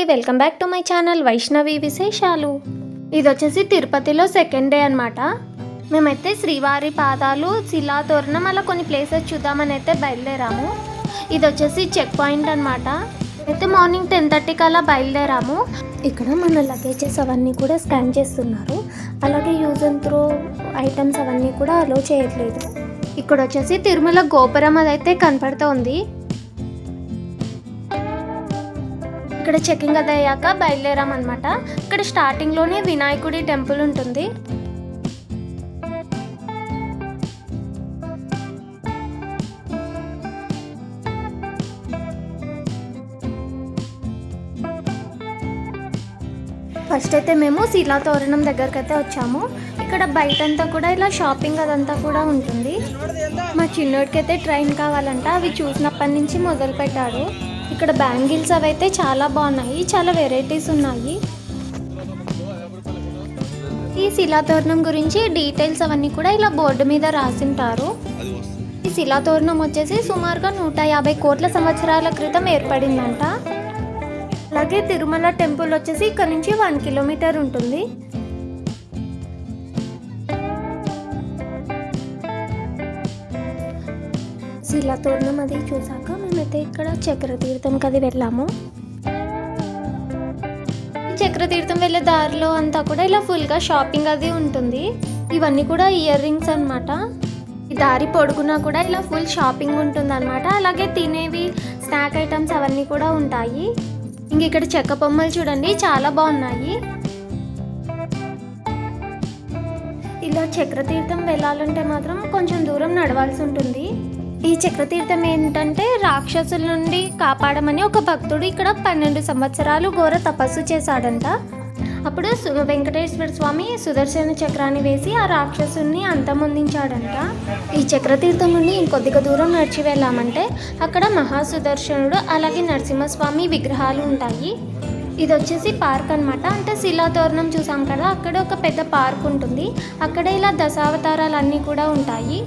అండి. Welcome back to my channel Vaishnavi విశేషాలు. ఇది వచ్చేసి తిరుపతిలో సెకండ్ డే అనమాట మేమైతే శ్రీవారి పాదాలు శిలాతోరణం అలా కొన్ని ప్లేసెస్ చూద్దామని అయితే బయలుదేరాము. ఇది వచ్చేసి చెక్ పాయింట్ అనమాట అయితే మార్నింగ్ టెన్ థర్టీకి అలా బయలుదేరాము. ఇక్కడ మన లగేజెస్ అవన్నీ కూడా స్కాన్ చేస్తున్నారు. అలాగే యూజ్ అండ్ త్రో ఐటమ్స్ అవన్నీ కూడా అలో చేయట్లేదు. ఇక్కడ వచ్చేసి తిరుమల గోపురం అదైతే కనపడుతోంది. ఇక్కడ చెకింగ్ అది అయ్యాక బయలుదేరామన్నమాట. ఇక్కడ స్టార్టింగ్లోనే వినాయకుడి టెంపుల్ ఉంటుంది. ఫస్ట్ అయితే మేము శిలాతోరణం దగ్గరికి అయితే వచ్చాము. ఇక్కడ బయటంతా కూడా ఇలా షాపింగ్ అదంతా కూడా ఉంటుంది. మా చిన్నోడికి అయితే ట్రైన్ కావాలంట అవి చూసినప్పటి నుంచి మొదలు పెట్టాడు ఇక్కడ బ్యాంగిల్స్ అవి అయితే చాలా బాగున్నాయి. చాలా వెరైటీస్ ఉన్నాయి. ఈ శిలాతోరణం గురించి డీటెయిల్స్ అవన్నీ కూడా ఇలా బోర్డు మీద రాసింటారు. ఈ శిలాతోరణం వచ్చేసి సుమారుగా నూట యాభై కోట్ల సంవత్సరాల క్రితం ఏర్పడిందంట. అలాగే తిరుమల టెంపుల్ వచ్చేసి ఇక్కడ నుంచి వన్ కిలోమీటర్ ఉంటుంది. శిలాతోరణం అది చూసాక మేమైతే ఇక్కడ చక్రతీర్థంకి అది వెళ్ళాము. చక్రతీర్థం వెళ్ళే దారిలో అంతా కూడా ఇలా ఫుల్గా షాపింగ్ అది ఉంటుంది. ఇవన్నీ కూడా ఇయర్ రింగ్స్ అనమాట ఈ దారి పొడుగునా కూడా ఇలా ఫుల్ షాపింగ్ ఉంటుంది అనమాట అలాగే తినేవి స్నాక్ ఐటమ్స్ అవన్నీ కూడా ఉంటాయి. ఇంక ఇక్కడ చెక్క బొమ్మలు చూడండి చాలా బాగున్నాయి. ఇలా చక్రతీర్థం వెళ్ళాలంటే మాత్రం కొంచెం దూరం నడవాల్సి ఉంటుంది. ఈ చక్రతీర్థం ఏంటంటే రాక్షసుల నుండి కాపాడమని ఒక భక్తుడు ఇక్కడ పన్నెండు సంవత్సరాలు ఘోర తపస్సు చేశాడంట. అప్పుడు వెంకటేశ్వర స్వామి సుదర్శన చక్రాన్ని వేసి ఆ రాక్షసుని అంతమొందించాడంట. ఈ చక్రతీర్థం నుండి ఇంకొద్దిగా దూరం నడిచి వెళ్ళామంటే అక్కడ మహాసుదర్శనుడు అలాగే నరసింహస్వామి విగ్రహాలు ఉంటాయి. ఇది వచ్చేసి పార్క్ అనమాట అంటే శిలాతోరణం చూసాం కదా అక్కడ ఒక పెద్ద పార్క్ ఉంటుంది. అక్కడ ఇలా దశావతారాలు అన్నీ కూడా ఉంటాయి.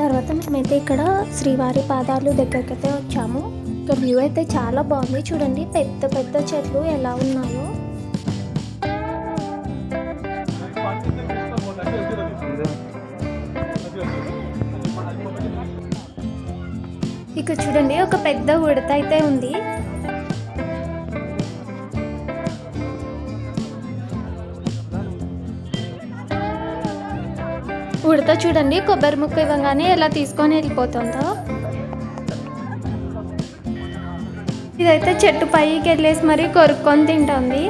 తర్వాత మేమైతే ఇక్కడ శ్రీవారి పాదాలు దగ్గరికి అయితే వచ్చాము. ఇక్కడ వ్యూ అయితే చాలా బాగుంది. చూడండి పెద్ద పెద్ద చెట్లు ఎలా ఉన్నాయో. ఇక్కడ చూడండి ఒక పెద్ద ఉడత అయితే ఉంది. ఉడత చూడండి కొబ్బరి ముక్క ఇవ్వగానే ఎలా తీసుకొని వెళ్ళిపోతుందో. ఇదైతే చెట్టు పైకి వెళ్ళేసి మరీ కొరుక్కొని తింటుంది.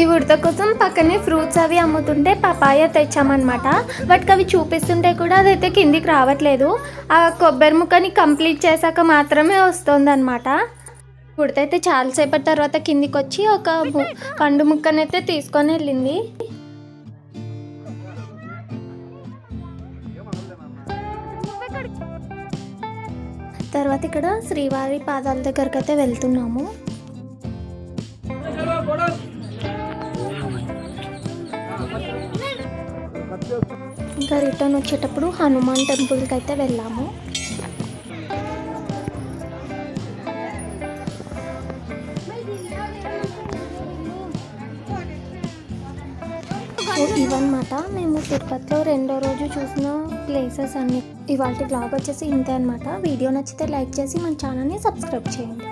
ఈ ఉడత కోసం పక్కనే ఫ్రూట్స్ అవి అమ్ముతుంటే పపాయ తెచ్చామన్నమాట. వాటికి అవి చూపిస్తుంటే కూడా అదైతే కిందికి రావట్లేదు. ఆ కొబ్బరి ముక్కని కంప్లీట్ చేశాక మాత్రమే వస్తుంది అనమాట అయితే చాలాసేపటి తర్వాత కిందికి వచ్చి ఒక పండు ముక్కనైతే తీసుకొని వెళ్ళింది. తర్వాత ఇక్కడ శ్రీవారి పాదాల దగ్గరకు అయితే వెళ్తున్నాము. ఇంకా రిటర్న్ వచ్చేటప్పుడు హనుమాన్ టెంపుల్కి అయితే వెళ్ళాము. సో ఇవన్నమాట మేము తిరుపతిలో రెండో రోజు చూసిన ప్లేసెస్ అన్ని. ఇవాళ బ్లాగ్ వచ్చేసి ఇంతే అనమాట వీడియో నచ్చితే లైక్ చేసి మన ఛానల్ని సబ్స్క్రైబ్ చేయండి.